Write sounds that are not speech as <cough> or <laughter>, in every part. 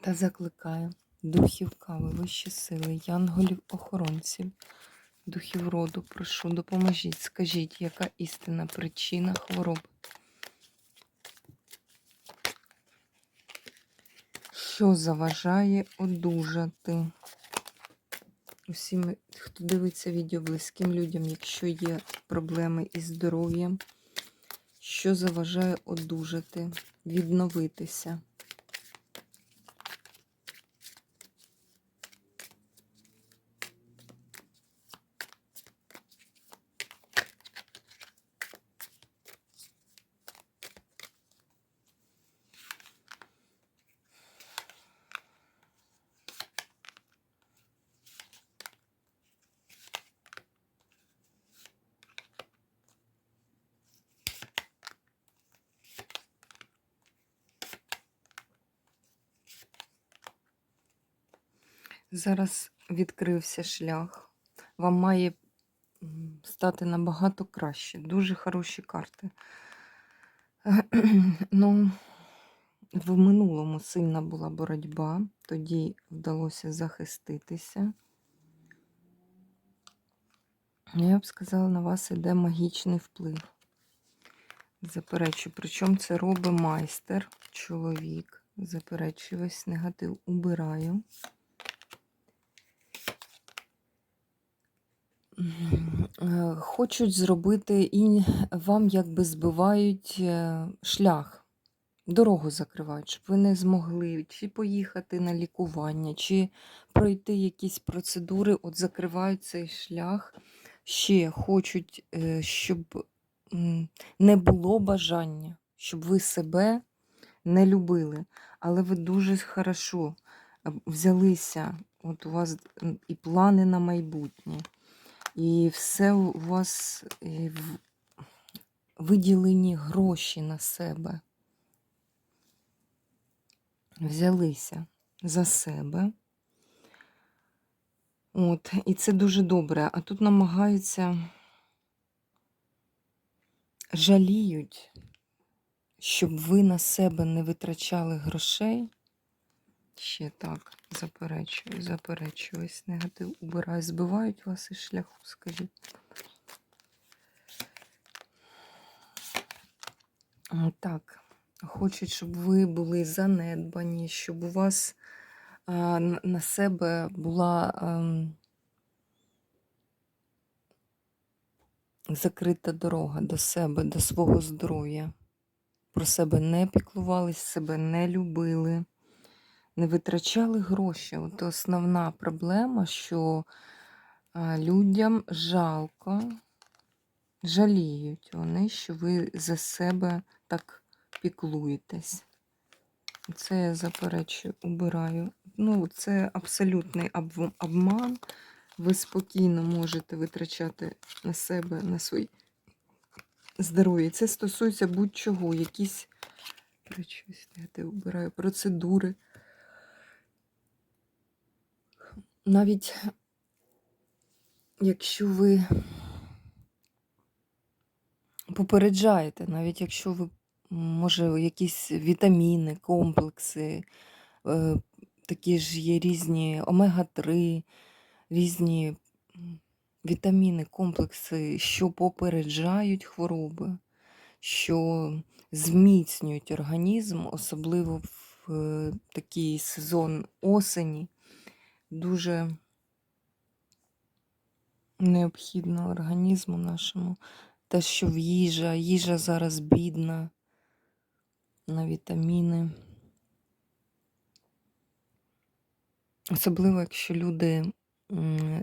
Та закликаю духів кави, вищі сили, янголів охоронців, духів роду, прошу, допоможіть, скажіть, яка істинна причина хвороб. Що заважає одужати? Усім, хто дивиться відео близьким людям, якщо є проблеми із здоров'ям, що заважає одужати, відновитися. Зараз відкрився шлях. Вам має стати набагато краще. Дуже хороші карти. <clears throat> Ну, в минулому сильна була боротьба, тоді вдалося захиститися. Я б сказала, на вас іде магічний вплив. Заперечую. Причому це робить майстер, чоловік. Заперечую весь негатив убираю. Хочуть зробити і вам якби збивають е, шлях, дорогу закривають, щоб ви не змогли чи поїхати на лікування, чи пройти якісь процедури, от закривають цей шлях. Ще хочуть, е, щоб не було бажання, щоб ви себе не любили. Але ви дуже хорошо е, взялися, от у вас і плани на майбутнє. І все у вас виділені гроші на себе. Взялися за себе. От, і це дуже добре. А тут намагаються жаліють, щоб ви на себе не витрачали грошей. Ще так, заперечую, заперечую. Ось негатив убираю. Збивають вас із шляху, скажіть. Так, хочуть, щоб ви були занедбані, щоб у вас а, на себе була ем, закрита дорога до себе, до свого здоров'я. Про себе не піклувались, себе не любили, не витрачали гроші. От основна проблема, що людям жалко, жаліють вони, що ви за себе так піклуєтесь. Це я заперечую, убираю. Ну, це абсолютний обман. Ви спокійно можете витрачати на себе, на своє здоров'я. Це стосується будь-чого, якісь я убираю, процедури. Навіть якщо ви попереджаєте, навіть якщо ви, може, якісь вітаміни, комплекси, е, такі ж є різні омега-3, різні вітаміни, комплекси, що попереджають хвороби, що зміцнюють організм, особливо в е, такий сезон осені, дуже необхідно організму нашому. Те, що в їжа, їжа зараз бідна на вітаміни. Особливо, якщо люди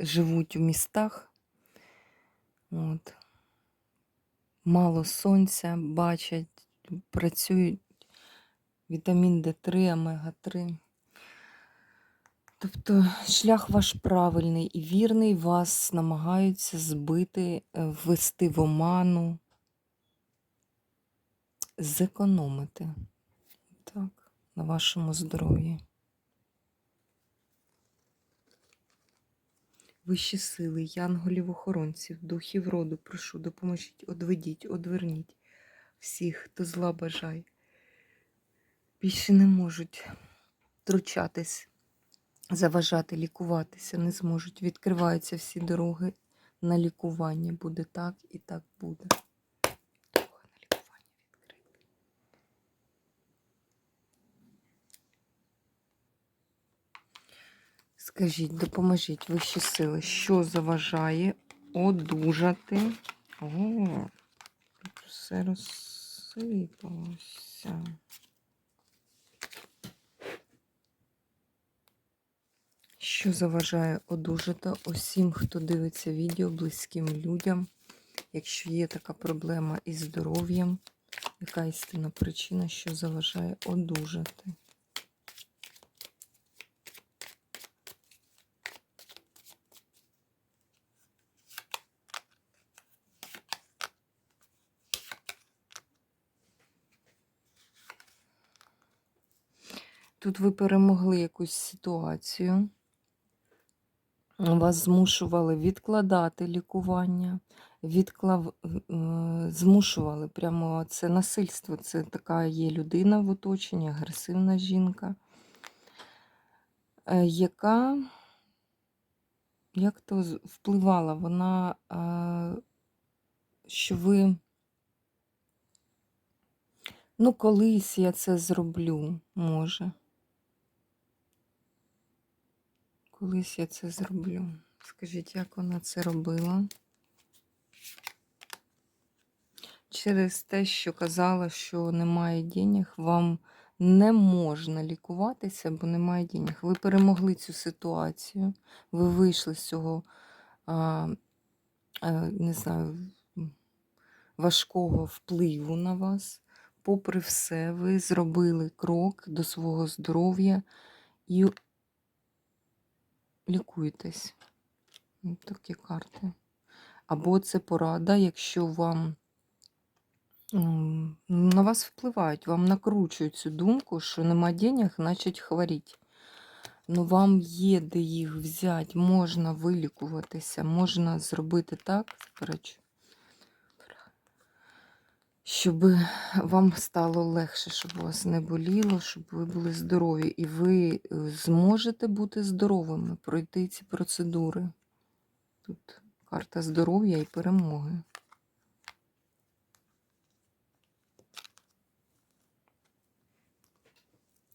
живуть у містах, от, мало сонця бачать, працюють вітамін Д3, омега-3. Тобто шлях ваш правильний і вірний, вас намагаються збити, е, ввести в оману, зекономити так, на вашому здоров'ї. Вищі сили, янголів-охоронців, духів роду, прошу, допоможіть, одведіть, одверніть всіх, хто зла бажає. Більше не можуть втручатись, заважати, лікуватися, не зможуть. Відкриваються всі дороги на лікування. Буде так і так буде. Дорога на лікування відкрита. Скажіть, допоможіть вищі сили, що заважає одужати? О, тут все розсипалося. Що заважає одужати усім, хто дивиться відео, близьким людям, якщо є така проблема із здоров'ям, яка істинна причина, що заважає одужати? Тут ви перемогли якусь ситуацію. Вас змушували відкладати лікування, відклав... е, змушували прямо це насильство. Це така є людина в оточенні, агресивна жінка, е, яка як то впливала, вона, е, що ви, ну, колись я це зроблю, може. Колись я це зроблю. Скажіть, як вона це робила? Через те, що казала, що немає денег, вам не можна лікуватися, бо немає денег. Ви перемогли цю ситуацію, ви вийшли з цього, а, а, не знаю, важкого впливу на вас. Попри все, ви зробили крок до свого здоров'я і лікуєтесь. Такі карти. Або це порада, якщо вам на вас впливають, вам накручують цю думку, що нема денег, значить хворіть. Ну вам є де їх взяти, можна вилікуватися, можна зробити так, заперечу, щоб вам стало легше, щоб у вас не боліло, щоб ви були здорові. І ви е, зможете бути здоровими, пройти ці процедури. Тут карта здоров'я і перемоги.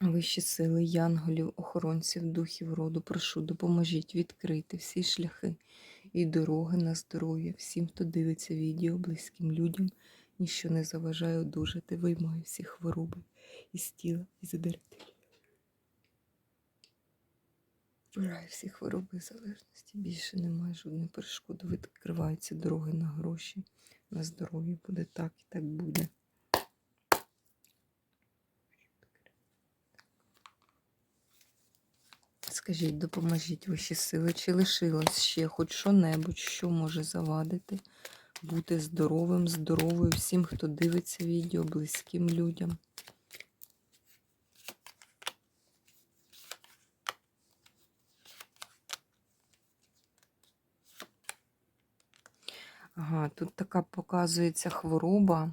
Вищі сили, янголів, охоронців, духів роду, прошу, допоможіть відкрити всі шляхи і дороги на здоров'я всім, хто дивиться відео, близьким людям, ніщо не заважає одужати, виймаю всі хвороби із тіла і забирати. Вбираю всі хвороби і залежності. Більше немає жодної перешкоди. Відкриваються дороги на гроші, на здоров'я. Буде так і так буде. Скажіть, допоможіть вищі сили, чи лишилось ще хоч що-небудь, що може завадити бути здоровим, здоровою всім, хто дивиться відео, близьким людям. Ага, тут така показується хвороба.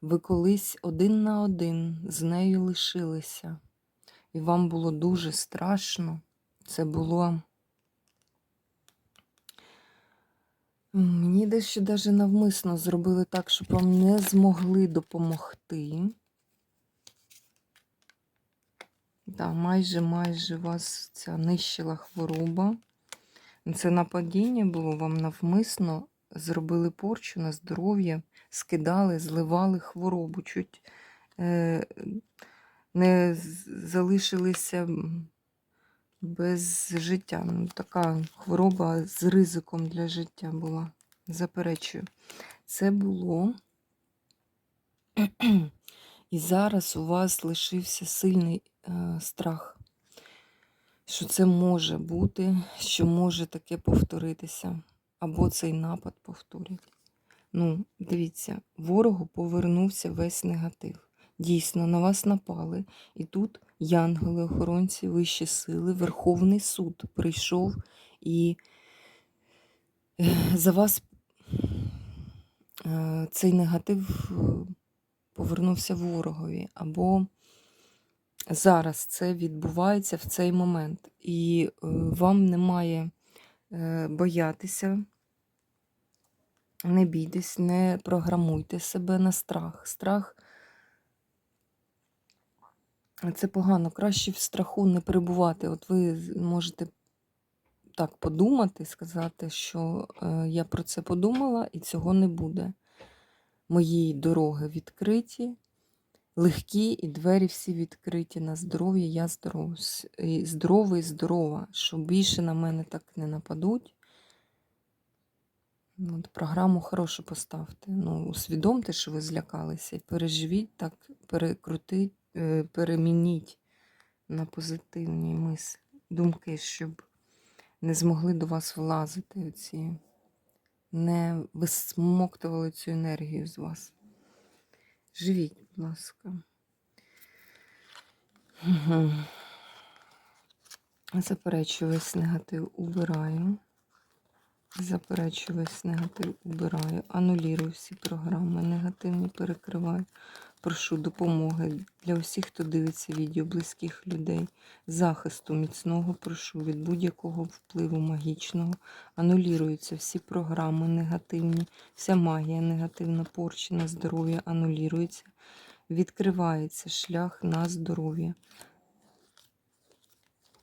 Ви колись один на один з нею лишилися. І вам було дуже страшно. Це було. Мені дещо даже навмисно зробили так, щоб вам не змогли допомогти. Да, майже майже вас ця нищила хвороба. Це нападіння було вам навмисно, зробили порчу на здоров'я, скидали, зливали хворобу, чуть е, не залишилися без життя. Ну, така хвороба з ризиком для життя була. Заперечую. Це було. <clears throat> І зараз у вас лишився сильний е, страх, що це може бути, що може таке повторитися, або цей напад повторять. Ну, дивіться, ворогу повернувся весь негатив. Дійсно, на вас напали. І тут янголи, охоронці, вищі сили, Верховний суд прийшов і за вас е, цей негатив е, повернувся ворогові. Або зараз це відбувається в цей момент. І е, вам немає боятися. Не бійтесь, не програмуйте себе на страх. Страх це погано. Краще в страху не перебувати. От ви можете так подумати, сказати, що е, я про це подумала і цього не буде. Мої дороги відкриті, легкі, і двері всі відкриті на здоров'я. Я здоров, і здорова, що більше на мене так не нападуть. Ну, От програму хорошу поставте. Ну, усвідомте, що ви злякалися, і переживіть так, перекрутіть, перемініть на позитивні мислі, думки, щоб не змогли до вас влазити оці, не висмоктували цю енергію з вас. Живіть, будь ласка. Мгм. Заперечую весь негатив, убираю. Заперечую весь негатив, убираю. Анулірую всі програми, негативні перекриваю. Прошу допомоги для усіх, хто дивиться відео близьких людей. Захисту міцного прошу від будь-якого впливу магічного. Анулюються всі програми негативні, вся магія негативна, порчена, здоров'я анулюється. Відкривається шлях на здоров'я.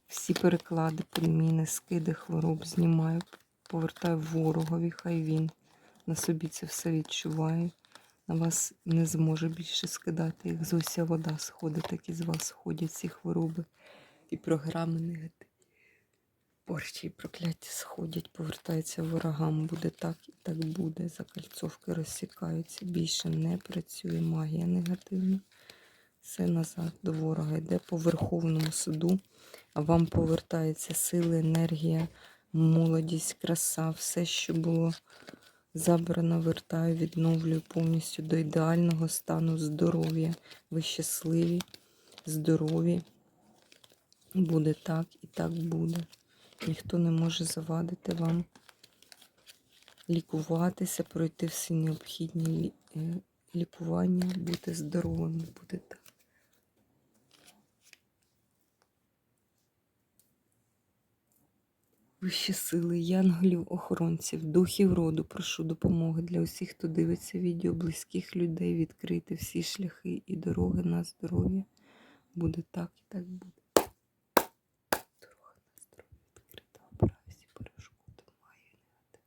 Всі переклади, приміни, скиди хвороб знімаю, повертаю ворогові, хай він на собі це все відчуває. На вас не зможе більше скидати, як з уся вода сходить, так і з вас сходять ці хвороби і програми негативні. Порчі і прокляття сходять, повертаються ворогам. Буде так і так буде. Закальцовки розсікаються. Більше не працює магія негативна. Все назад до ворога йде по Верховному суду, а вам повертається сила, енергія, молодість, краса, все, що було забрано, вертаю, відновлюю повністю до ідеального стану здоров'я. Ви щасливі, здорові. Буде так і так буде. Ніхто не може завадити вам лікуватися, пройти всі необхідні е, лікування, бути здоровими, буде так. Вищі сили, янголів, охоронців, духів роду, прошу допомоги для усіх, хто дивиться відео, близьких людей, відкрити всі шляхи і дороги на здоров'я. Буде так і так буде. Дорога на здоров'я відкрита, обираю всі перешкоди, маю негатив.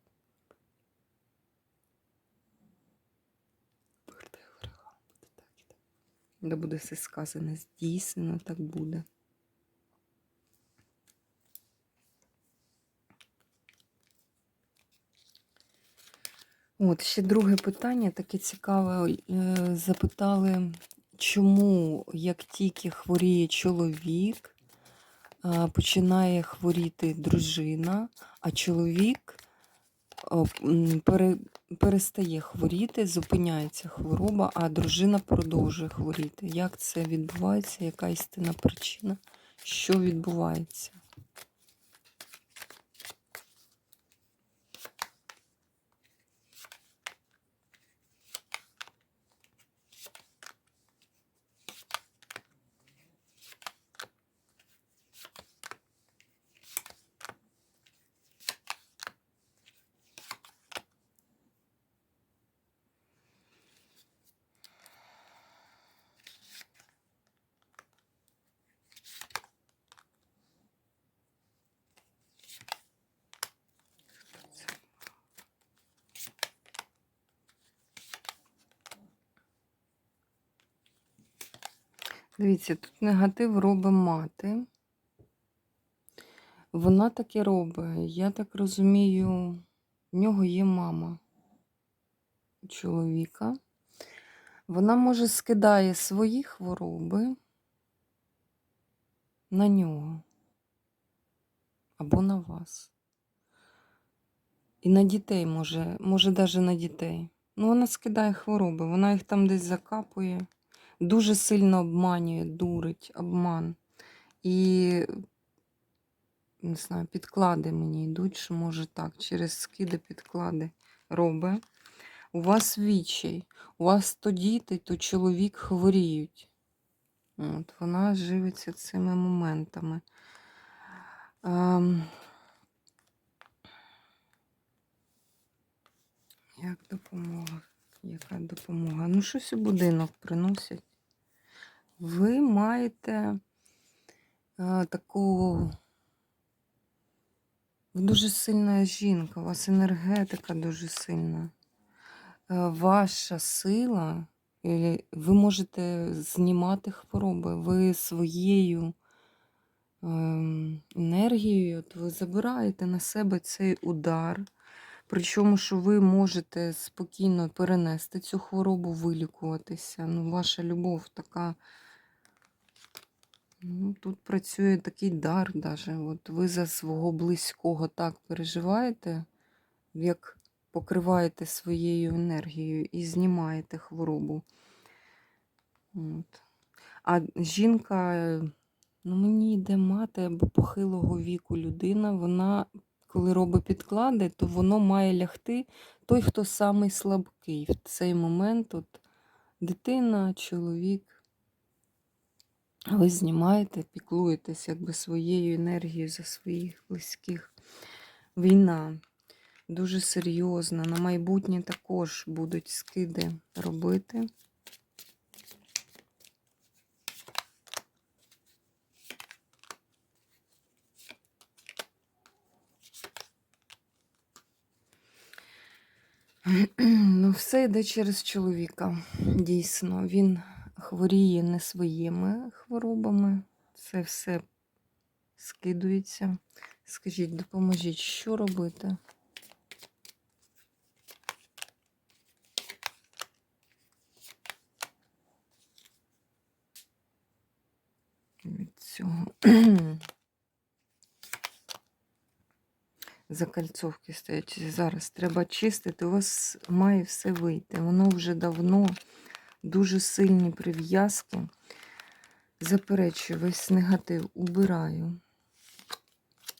Повертаю ворогам, буде так і так. Де буде все сказане, здійснено, так буде. От ще друге питання, таке цікаве. Е, Запитали, чому як тільки хворіє чоловік, е, починає хворіти дружина, а чоловік пере, перестає хворіти, зупиняється хвороба, а дружина продовжує хворіти. Як це відбувається? Яка істинна причина? Що відбувається? Дивіться, тут негатив робить мати. Вона таке робить. Я так розумію, в нього є мама чоловіка. Вона може скидає свої хвороби на нього або на вас. І на дітей може, може навіть на дітей. Ну, вона скидає хвороби, вона їх там десь закапує, дуже сильно обманює, дурить, обман. І не знаю, підклади мені йдуть, що може так, через скиди підклади робить. У вас відчай, у вас то діти, то чоловік хворіють. От, вона живиться цими моментами. Ем, як допомога? Яка допомога? Ну, щось у будинок приносять. Ви маєте е, таку. Ви дуже сильна жінка, у вас енергетика дуже сильна. Е, Ваша сила, ви можете знімати хвороби. Ви своєю ем, енергією от ви забираєте на себе цей удар. Причому, що ви можете спокійно перенести цю хворобу, вилікуватися. Ну, ваша любов така. Ну, тут працює такий дар даже. От ви за свого близького так переживаєте, як покриваєте своєю енергією і знімаєте хворобу. От. А жінка, е, ну мені йде мати або похилого віку людина, вона, коли робить підклади, то воно має лягти той, хто самий слабкий. В цей момент от, дитина, чоловік. Ви знімаєте, піклуєтесь якби своєю енергією за своїх близьких. Війна дуже серйозна. На майбутнє також будуть скиди робити. <clears throat> Ну, все йде через чоловіка. Дійсно, він хворіє не своїми хворобами. Це все скидується. Скажіть, допоможіть, що робити? Від цього. <clears throat> Закальцовки стоять. Зараз треба чистити. У вас має все вийти. Воно вже давно дуже сильні прив'язки. Заперечую весь негатив, убираю,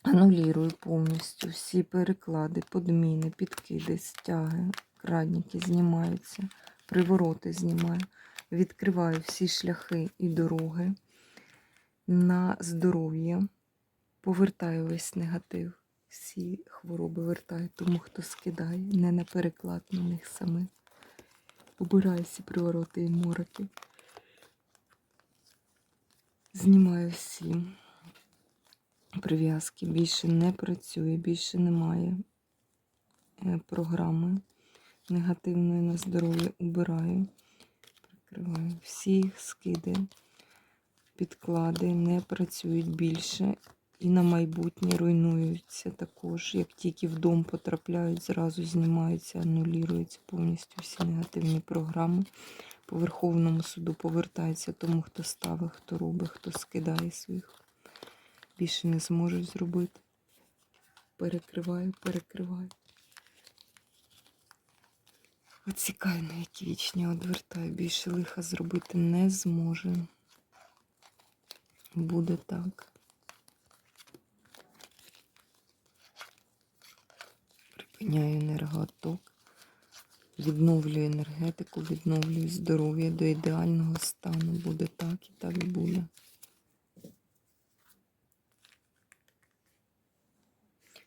анулірую повністю всі переклади, подміни, підкиди, стяги, крадники знімаються, привороти знімаю, відкриваю всі шляхи і дороги на здоров'я, повертаю весь негатив, всі хвороби вертаю тому, хто скидає, не на переклад на них самих. Убираю всі привороти і мороки. Знімаю всі прив'язки. Більше не працює, більше немає е, програми негативної на здоров'я. Убираю, прикриваю всі скиди, підклади не працюють більше. І на майбутнє руйнуються також. Як тільки в дом потрапляють, зразу знімаються, анулюються повністю всі негативні програми. По Верховному суду повертається тому, хто ставить, хто робить, хто скидає своїх. Більше не зможуть зробити. Перекриваю, перекриваю. Оцікаю, на які вічні одвертаю. Більше лиха зробити не зможе. Буде так. Припиняю енергооток, відновлюю енергетику, відновлюю здоров'я до ідеального стану. Буде так і так буде.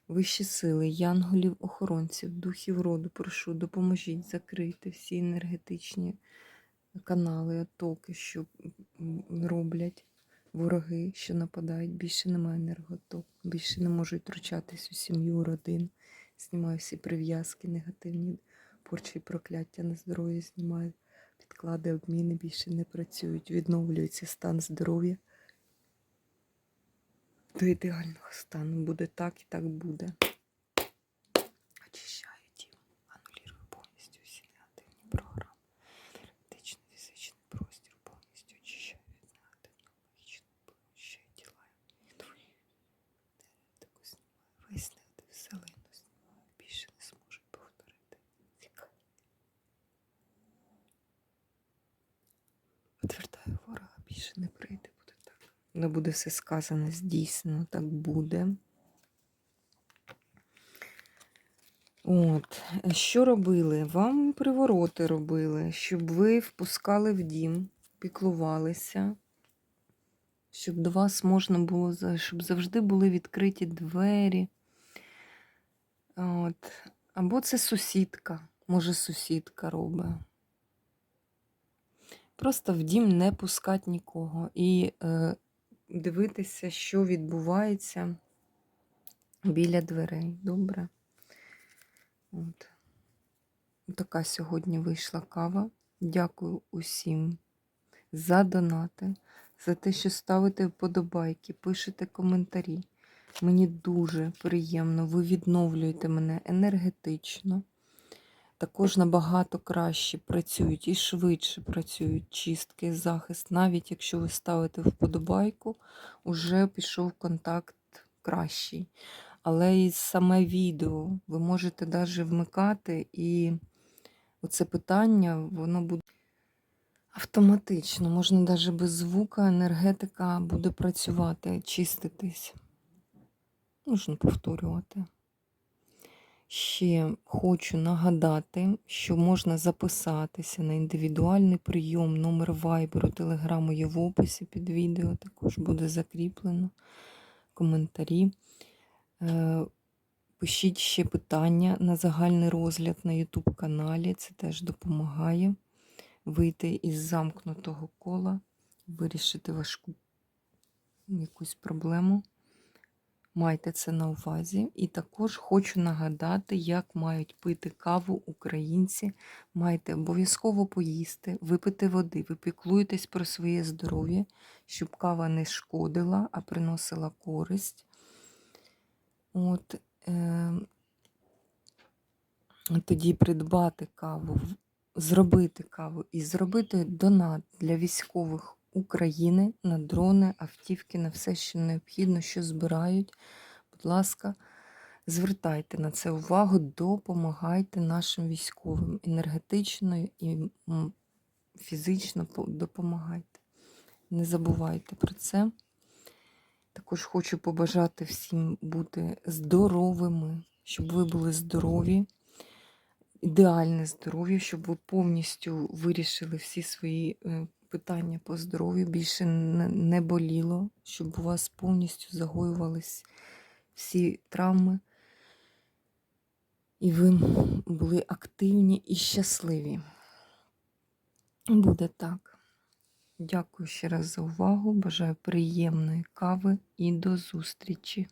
Вищі сили, янголів, охоронців, духів роду, прошу, допоможіть закрити всі енергетичні канали, отоки, що роблять вороги, що нападають. Більше немає енерготок, більше не можуть втручатись у сім'ю, родин. Знімаю всі прив'язки, негативні порчі прокляття на здоров'я знімаю. Підклади, обміни більше не працюють. Відновлюється стан здоров'я. До ідеального стану буде так і так буде. Очищаю дім, анулірую повністю всі негативні програми. Енергетично зі більше не прийде. Буде так. Не буде все сказане, здійснено, так буде. От, що робили? Вам привороти робили, щоб ви впускали в дім, піклувалися, щоб до вас можна було, щоб завжди були відкриті двері. От. Або це сусідка, може, сусідка робить. Просто в дім не пускати нікого і е, дивитися, що відбувається біля дверей. Добре? От. Така сьогодні вийшла кава. Дякую усім за донати, за те, що ставите вподобайки, пишете коментарі. Мені дуже приємно, ви відновлюєте мене енергетично. Також набагато краще працюють і швидше працюють чистки, захист. Навіть якщо ви ставите вподобайку, уже пішов контакт кращий. Але і саме відео ви можете навіть вмикати, і оце питання, воно буде автоматично. Можна навіть без звука, енергетика буде працювати, чиститись. Можна повторювати. Ще хочу нагадати, що можна записатися на індивідуальний прийом. Номер вайберу, телеграму є в описі під відео, також буде закріплено. Коментарі. Е, Пишіть ще питання на загальний розгляд на YouTube каналі. Це теж допомагає вийти із замкнутого кола, вирішити важку якусь проблему. Майте це на увазі. І також хочу нагадати, як мають пити каву українці. Маєте обов'язково поїсти, випити води, ви піклуєтесь про своє здоров'я, щоб кава не шкодила, а приносила користь. От, е, тоді придбати каву, зробити каву і зробити донат для військових України на дрони, автівки, на все, що необхідно, що збирають. Будь ласка, звертайте на це увагу, допомагайте нашим військовим енергетично і фізично допомагайте. Не забувайте про це. Також хочу побажати всім бути здоровими, щоб ви були здорові, ідеальне здоров'я, щоб ви повністю вирішили всі свої е, питання по здоров'ю, більше не боліло, щоб у вас повністю загоювались всі травми, і ви були активні і щасливі. Буде так. Дякую ще раз за увагу. Бажаю приємної кави і до зустрічі!